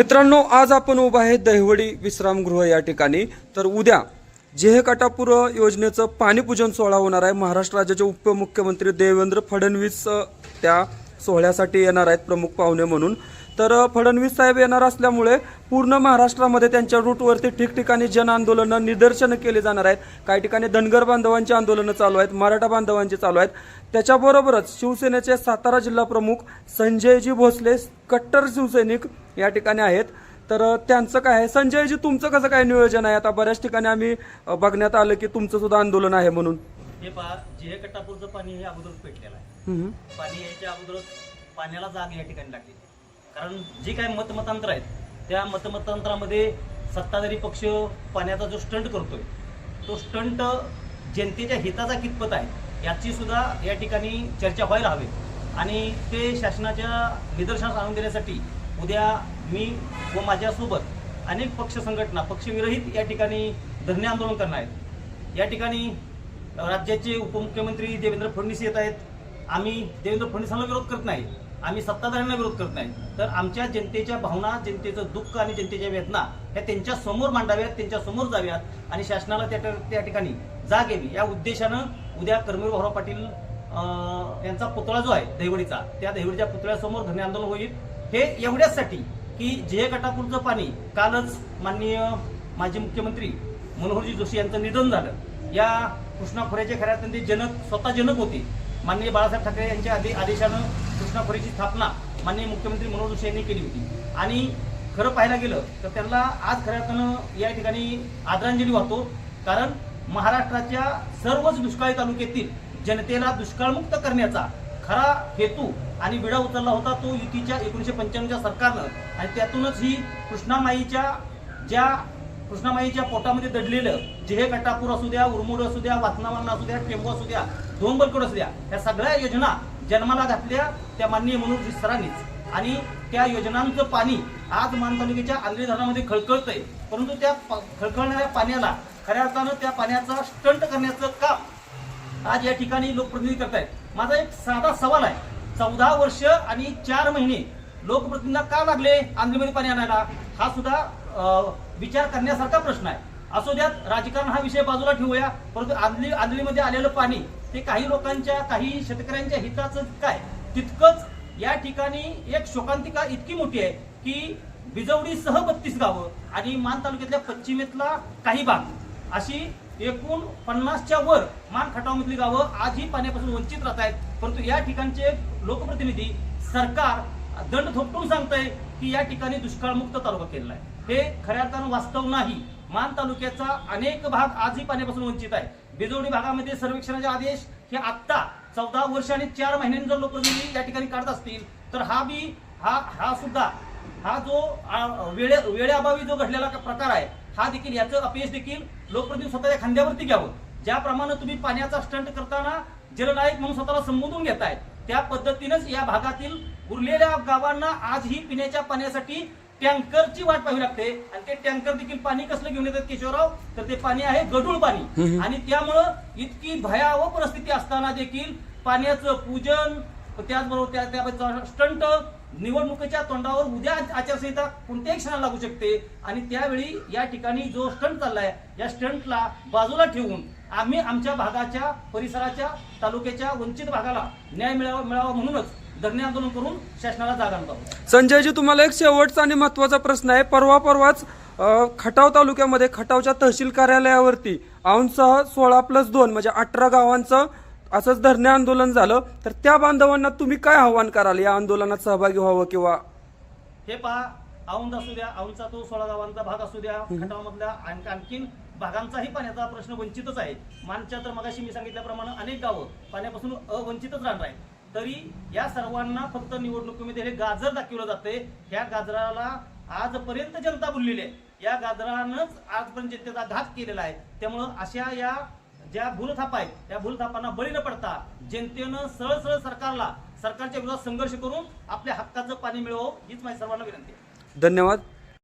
मित्रांनो आज आपण उभा आहे दहिवडी विश्रामगृह या ठिकाणी. तर उद्या जेहकाटापूर योजनेचं पाणीपूजन सोहळा होणार आहे. महाराष्ट्र राज्याचे उपमुख्यमंत्री देवेंद्र फडणवीस त्या सोहळ्यासाठी येणार आहेत प्रमुख पाहुणे म्हणून. तर फडणवीस साहेब येणार असल्यामुळे पूर्ण महाराष्ट्रामध्ये त्यांच्या रूटवरती ठिकठिकाणी जन आंदोलनं निदर्शनं केली जाणार आहेत. काही ठिकाणी धनगर बांधवांची आंदोलनं चालू आहेत मराठा बांधवांची चालू आहेत. त्याच्याबरोबरच शिवसेनेचे सातारा जिल्हा प्रमुख संजयजी भोसले कट्टर शिवसैनिक या ठिकाणी आहेत. तर त्यांचं काय आहे? संजयजी तुमचं कसं काय नियोजन आहे? आता बऱ्याच ठिकाणी आम्ही बघण्यात आलं की तुमचं सुद्धा आंदोलन आहे म्हणून. हे पहा जे कट्टापूरचं पाणी हे अगोदरच पेटलेलं आहे. पाणी यायच्या अगोदरच पाण्याला जाग या ठिकाणी लागली. कारण जे काय मतमतांतर आहेत त्या मतमतांतरामध्ये सत्ताधारी पक्ष पाण्याचा जो स्टंट करतोय तो स्टंट जनतेच्या हिताचा कितपत आहे याची सुद्धा या ठिकाणी चर्चा व्हायला हवी. आणि ते शासनाच्या निदर्शनास आणून देण्यासाठी उद्या मी व माझ्यासोबत अनेक पक्ष संघटना पक्षविरहित या ठिकाणी धरणे आंदोलन करणार आहेत. या ठिकाणी राज्याचे उपमुख्यमंत्री देवेंद्र फडणवीस येत आहेत. आम्ही देवेंद्र फडणवीसांना विरोध करत नाही. आम्ही सत्ताधाऱ्यांना विरोध करत नाही. तर आमच्या जनतेच्या भावना जनतेचं दुःख आणि जनतेच्या वेदना ह्या त्यांच्यासमोर मांडाव्यात त्यांच्यासमोर जाव्यात आणि शासनाला त्या त्या ठिकाणी जाग यावी. या उद्देशानं उद्या कर्मवीर भाऊराव पाटील यांचा पुतळा जो आहे दहिवडीचा त्या दहिवडीच्या पुतळ्यासमोर धरणे आंदोलन होईल. हे एवढ्याचसाठी की जे कटापूरचं पाणी कालच माननीय माजी मुख्यमंत्री मनोहरजी जोशी यांचं निधन झालं. या कृष्णा खोऱ्याच्या खऱ्यात जनक स्वतः जनक होते. माननीय बाळासाहेब ठाकरे यांच्या आधी आदेशानं कृष्णा खोऱ्याची स्थापना माननीय मुख्यमंत्री मनोहर जोशी यांनी केली होती. आणि खरं पाहायला गेलं तर त्यांना आज खऱ्या अर्थानं या ठिकाणी आदरांजली वाहतो. कारण महाराष्ट्राच्या सर्वच दुष्काळी तालुक्यातील जनतेला दुष्काळमुक्त करण्याचा खरा हेतू आणि विडा उचलला होता तो युतीच्या एकोणीसशे पंच्याण्णवच्या सरकारनं. आणि त्यातूनच ही कृष्णामाईच्या ज्या कृष्णामाईच्या पोटामध्ये दडलेलं जेहे कटापूर असू द्या उरमुड असू द्या वातनावरण असू द्या टेंबू असू द्या धोंबलकोड असू द्या या सगळ्या योजना जन्माला घातल्या त्या माननीय मनोहरजी सरांनीच आणि त्या योजनांचं पाणी आज मान तालुक्याच्या आंध्री धरणामध्ये खळखळतंय. परंतु त्या खळखळणाऱ्या पाण्याला खऱ्या अर्थानं त्या पाण्याचा स्टंट करण्याचं काम आज या ठिकाणी लोकप्रतिनिधी करतायत. माझा एक साधा सवाल आहे. चौदा वर्ष आणि चार महिने लोकप्रतिनिधींना का लागले आंध्रमध्ये पाणी आणायला? हा सुद्धा विचार करण्यासारखा प्रश्न आहे. असू द्यात राजकारण हा विषय बाजूला ठेवूया. परंतु आदली आदलीमध्ये आलेलं पाणी ते काही लोकांच्या काही शेतकऱ्यांच्या हिताचं काय? तितकंच या ठिकाणी एक शोकांतिका इतकी मोठी आहे की बिजवडीसह बत्तीस गावं आणि मान तालुक्यातल्या पश्चिमेतला काही भाग. अशी एकूण पन्नासच्या वर मान खटावमधली गावं आजही पाण्यापासून वंचित राहत आहेत. परंतु या ठिकाणचे लोकप्रतिनिधी सरकार दंड थोपटून सांगतंय की या ठिकाणी दुष्काळमुक्त तालुका केलेला आहे. हे खऱ्या अर्थानं वास्तव नाही. मान तालुक्याचा अनेक भाग आजही पाण्यापासून वंचित आहे. बिजवडी भागामध्ये सर्वेक्षणाचे आदेश हे आत्ता चौदा वर्ष आणि चार महिन्यांनी जर लोकप्रतिनिधी या ठिकाणी काढत असतील तर हा बी हा हा सुद्धा हा जो वेळे वेळेअभावी जो घडलेला प्रकार आहे हा देखील याचं अपयश देखील लोकप्रतिनिधी स्वतःच्या खांद्यावरती घ्यावं. ज्याप्रमाणे तुम्ही पाण्याचा स्टंट करताना जलनायक म्हणून स्वतःला संबोधून घेताय त्या पद्धतीनंच या भागातील उरलेल्या गावांना आजही पिण्याच्या पाण्यासाठी टँकरची वाट पाहावी लागते. आणि ते टँकर देखील पाणी कसलं घेऊन येतात केशवराव? तर ते पाणी आहे गढूळ पाणी. आणि त्यामुळं इतकी भयावह परिस्थिती असताना देखील पाण्याचं पूजन त्याचबरोबर त्या त्या स्टंट निवडणुकीच्या तोंडावर उद्या आचारसंहिता कोणत्याही क्षणाला लागू शकते. आणि त्यावेळी या ठिकाणी जो स्टंट चाललाय या स्टंटला बाजूला ठेवून आम्ही आमच्या भागाच्या परिसराच्या तालुक्याच्या वंचित भागाला न्याय मिळावा मिळावा म्हणूनच धरणे आंदोलन करून शासनाला जागा आणतो संजयजी तुम्हाला एक शेवटचा आणि महत्त्वाचा प्रश्न आहे. परवा परवाच खटाव तालुक्यामध्ये खटावच्या तहसील कार्यालयावरती औंधसह सोळा प्लस दोन म्हणजे अठरा गावांचं असंच धरणे आंदोलन झालं. तर त्या बांधवांना तुम्ही काय आव्हान कराल? या आंदोलनात सहभागी व्हावं किंवा? हे पहा औंध असू द्या औंधचा तो सोळा गावांचा भाग असू द्या खटावमधल्या आण- आणखीन भागांचाही पाण्याचा प्रश्न वंचितच आहे. मानच्या तर मगाशी मी सांगितल्याप्रमाणे अनेक गावं पाण्यापासून अवंचितच राहणार आहेत तरी या सर्वांना फक्त निवडणुकीमध्ये हे गाजर दाखवलं जाते ह्या गाजराला आजपर्यंत जनता बोललेली आहे. या गाजरानंच आजपर्यंत जनतेचा घात केलेला आहे. त्यामुळं अशा या ज्या भूलथापा आहेत त्या भूलथापांना बळी न पडता जनतेनं सरळ सरळ सरकारला सरकारच्या विरोधात संघर्ष करून आपल्या हक्काचं पाणी मिळवं हीच माझी सर्वांना विनंती आहे. धन्यवाद.